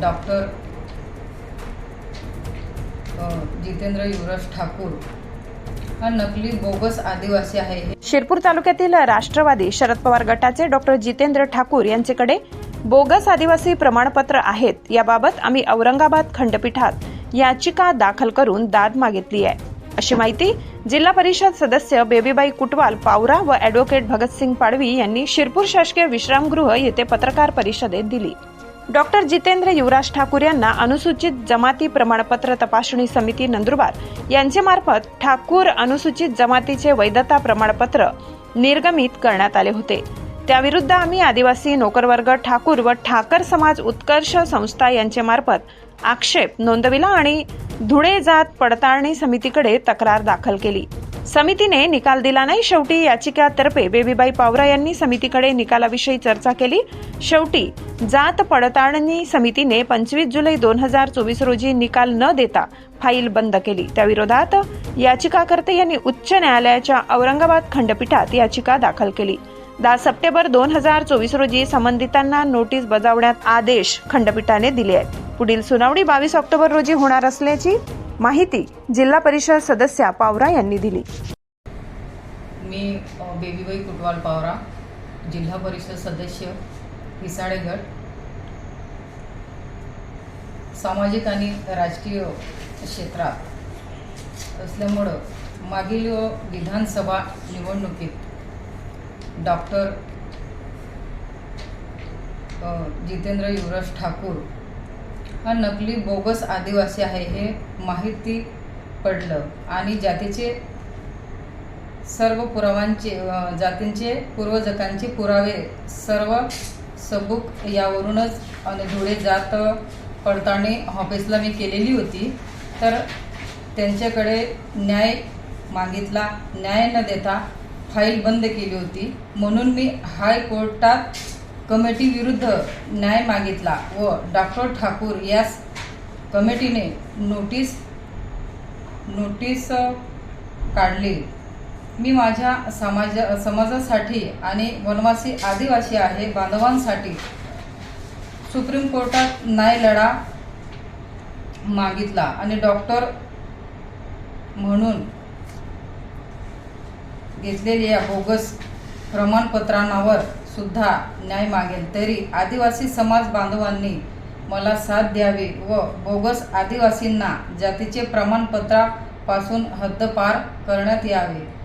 Doctor Jitendra युवराज ठाकूर हा नकली bogus आदिवासी आहे शिरपूर तालुक्यातील राष्ट्रवादी शरद पवार गटाचे डॉक्टर जितेंद्र ठाकूर यांच्याकडे बोगस आदिवासी प्रमाणपत्र आहेत. याबाबत आम्ही औरंगाबाद खंडपीठात याचिका दाखल करून दाद मागितली आहे. अशी माहिती जिल्हा परिषद सदस्य बेबीबाई कुटवाल पावरा व ॲडव्होकेट भगतसिंग पाडवी यांनी शिरपूर शासकीय विश्रामगृह येथे पत्रकार परिषदेत दिली. डॉक्टर जितेंद्र युवराज ठाकूर यांना अनुसूचित जमाती प्रमाणपत्र तपासणी समिती नंदुरबार यांचे मार्फत ठाकूर अनुसूचित जमातीचे वैधता प्रमाणपत्र निर्गमित करण्यात आले होते. त्याविरुद्ध आम्ही आदिवासी नोकरवर्ग ठाकूर व ठाकर समाज उत्कर्ष संस्था यांचे मार्फत आक्षेप नोंदविला आणि धुळे जात पडताळणी समितीकडे तक्रार दाखल केली. समितीने निकाल दिला नाही. शेवटी याचिकातर्फे बेबीबाई पावरा यांनी समितीकडे निकालाविषयी चर्चा केली. शेवटी जात पडताळणी समितीने पंचवीस जुलै दोन हजार चोवीस रोजी निकाल न देता फाईल बंद केली. त्याविरोधात याचिकाकर्ते यांनी उच्च न्यायालयाच्या औरंगाबाद खंडपीठात याचिका दाखल केली. दहा सप्टेंबर दोन हजार चोवीस रोजी संबंधितांना नोटीस बजावण्यात आदेश खंडपीठाने दिले आहेत. पुढील सुनावणी बावीस ऑक्टोबर रोजी होणार असल्याची माहिती जिल्हा परिषद सदस्या पावरा यांनी दिली. मी बेबीबाई कुटवाल पावरा जिल्हा परिषद सदस्य हिसाळेगड सामाजिक आणि राजकीय क्षेत्रात असल्यामुळं मागील विधानसभा निवडणुकीत डॉक्टर जितेंद्र युवराज ठाकूर हा नकली बोगस आदिवासी आहे हे माहिती पडलं. आणि जातीचे सर्व पुरावांचे जातींचे पूर्वजकांचे पुरावे सर्व सबूक यावरूनच आणि धुळे जात पडताळणी ऑफिसला मी केलेली होती. तर त्यांच्याकडे न्याय मागितला. न्याय न देता फाईल बंद केली होती. म्हणून मी हायकोर्टात कमिटी विरुद्ध न्याय मागितला व डॉक्टर ठाकूर यास कमिटीने नोटीस नोटीस काढली. मी माझ्या समाज समाजासाठी आणि वनवासी आदिवासी आहे बांधवांसाठी सुप्रीम कोर्टात न्याय लढा मागितला आणि डॉक्टर म्हणून घेतलेल्या या बोगस प्रमाणपत्रांवर सुद्धा न्याय मागेल. तरी आदिवासी समाज बांधवांनी मला साथ द्यावी व बोगस आदिवासींना जातीचे प्रमाणपत्रापासून हद्दपार करण्यात यावे.